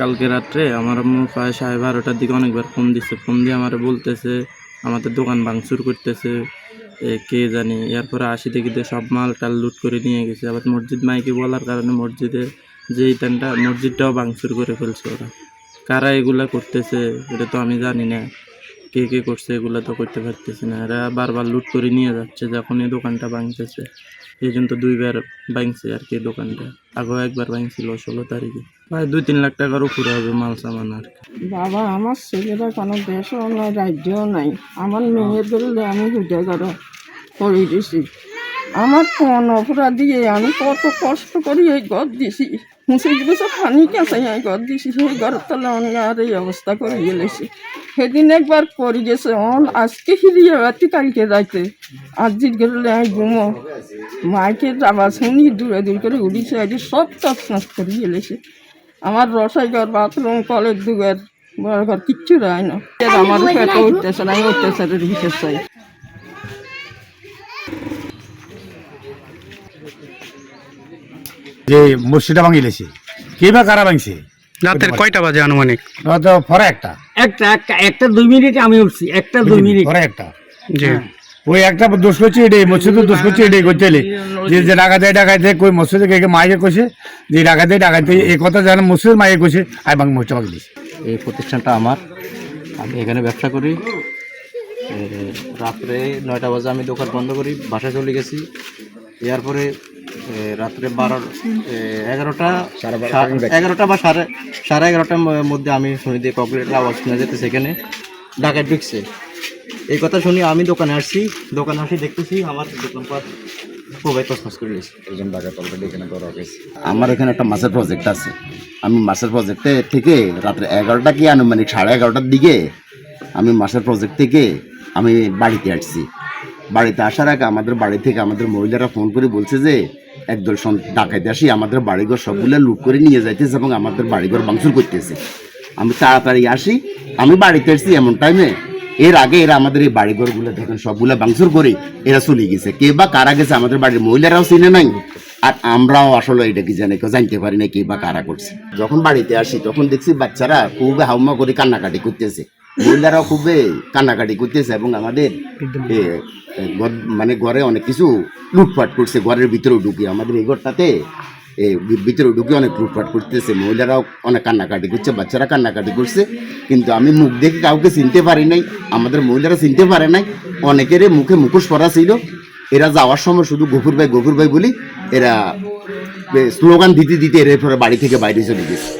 কালকে রাত্রে আমার প্রায় সাড়ে বারোটার দিকে অনেকবার ফোন দিচ্ছে ফোন দিয়ে আমার বলতেছে, আমাদের দোকান ভাঙচুর করতেছে কে জানি। এরপরে আসি দিয়ে সব মাল টাল লুট করে নিয়ে গেছে। আবার মসজিদ মাইকে বলার কারণে মসজিদে যে ইটানটা মসজিদটাও ভাঙচুর করে ফেলছে ওরা। কারা এগুলা করতেছে, এটা তো আমি জানি না। কে কে করছে এগুলো তো করতে পারতেছি না। এরা বারবার লুট করে নিয়ে যাচ্ছে যখন এই দোকানটা ভাঙতেছে। এই জন্য তো দুইবার ভাঙছে আর কি দোকানটা। আগেও একবার ভাঙছিল ষোলো তারিখে। প্রায় দুই তিন লাখ টাকার উপরে হবে মাল সামান আর বাবা, আমার ছেলেরা কোনো দেশও নাই, রাজ্যও নাই। আমার মেয়েদের আমি হুটে করো করে দিছি আমার কোন অপরাধ দিয়ে আমি কত কষ্ট করি এই ঘর দিছি। মুসিদ বছর পানি কেঁচে এই ঘর দিছি। সেই ঘরের তলে আমি আর এই অবস্থা করে গেলেছি। সেদিন একবার করে গেছে অন আজকে ফিরিয়ে রাত্রি কালকে রাইতে আজ গেলে আমি ঘুমো। মাইকের আবার শুনি দূরে দূর করে উড়িছে। আজ সব তছনছ করে গেলেছে। আমার রসাই ঘর বাথরুম কলের দুঘর বড় ঘর কিচ্ছু রায় না। আমার উঠতেছে না আমি অত্যাচারের বিশেষ চাই যে মসজিদটা ভাঙি লেছে কে বা কারা ভাঙছে? রাতের কয়টা বাজে আনুমানিক? তো ফরে একটা। একটা একটা একটা দুই মিনিট আমি উঠছি একটা দুই মিনিট। ফরে একটা। জি। ওই একটা দোষ করছে এটাই মসজিদের দোষ করছে এটাই করতে যে যে ডাকাতে ডাকাতে কই মসজিদে কে মাইকে কইছে যে ডাকাতে ডাকাতে এই কথা জানে মসজিদের মাইকে কইছে আই ভাঙ মসজিদ ভাঙি এই প্রতিষ্ঠানটা আমার। আমি এখানে ব্যবসা করি। রাত্রে নয়টা বাজে আমি দোকান বন্ধ করি বাসায় চলে গেছি। এরপরে রাত্রে বারো এগারোটা এগারোটা বা সাড়ে সাড়ে এগারোটার মধ্যে আমি শুনি দিয়ে কম্পিউটার আওয়াজ শোনা যেতে সেখানে ডাকাত ঢুকছে। এই কথা শুনি আমি দোকানে আসছি দোকানে আসি দেখতেছি আমার করে নিয়েছি। আমার এখানে একটা মাছের প্রজেক্ট আছে। আমি মাছের প্রজেক্টে থেকে রাত্রে এগারোটা কি আনুমানিক সাড়ে এগারোটার দিকে আমি মাছের প্রজেক্ট থেকে আমি বাড়িতে আসছি। বাড়িতে আসার আগে আমাদের বাড়ি থেকে আমাদের মহিলারা ফোন করে বলছে যে একদল ডাকাইতে আসি, আমাদের বাড়িঘর সবগুলো লুট করে নিয়ে যাইতেছে এবং আমাদের বাড়িঘর ভাঙচুর করতেছে। আমি তাড়াতাড়ি আসি, আমি বাড়িতে আসছি এমন টাইমে এর আগে এরা আমাদের এই বাড়িঘরগুলো দেখেন, সবগুলো ভাঙচুর করে এরা চলে গেছে। কে বা কারা গেছে আমাদের বাড়ির মহিলারাও চিনে নাই, আর আমরাও আসলে এটা কি জানি, কেউ জানতে পারি না কে বা কারা করছে। যখন বাড়িতে আসি, তখন দেখছি বাচ্চারা খুব হাউমা করে কান্নাকাটি করতেছে। মহিলারাও খুবই কান্নাকাটি করতেছে এবং আমাদের মানে ঘরে অনেক কিছু লুটপাট করছে ঘরের ভিতরেও ঢুকে। আমাদের এই ঘরটাতে ভিতরে ঢুকে অনেক লুটপাট করতেছে। মহিলারাও অনেক কান্নাকাটি করছে বাচ্চারা কান্নাকাটি করছে। কিন্তু আমি মুখ দেখে কাউকে চিনতে পারি নাই আমাদের মহিলারা চিনতে পারে নাই। অনেকেরই মুখে মুখোশ পরা ছিল। এরা যাওয়ার সময় শুধু গফুর ভাই গফুর ভাই বলি এরা স্লোগান দিতে দিতে এর পরে বাড়ি থেকে বাইরে চলে গেছে।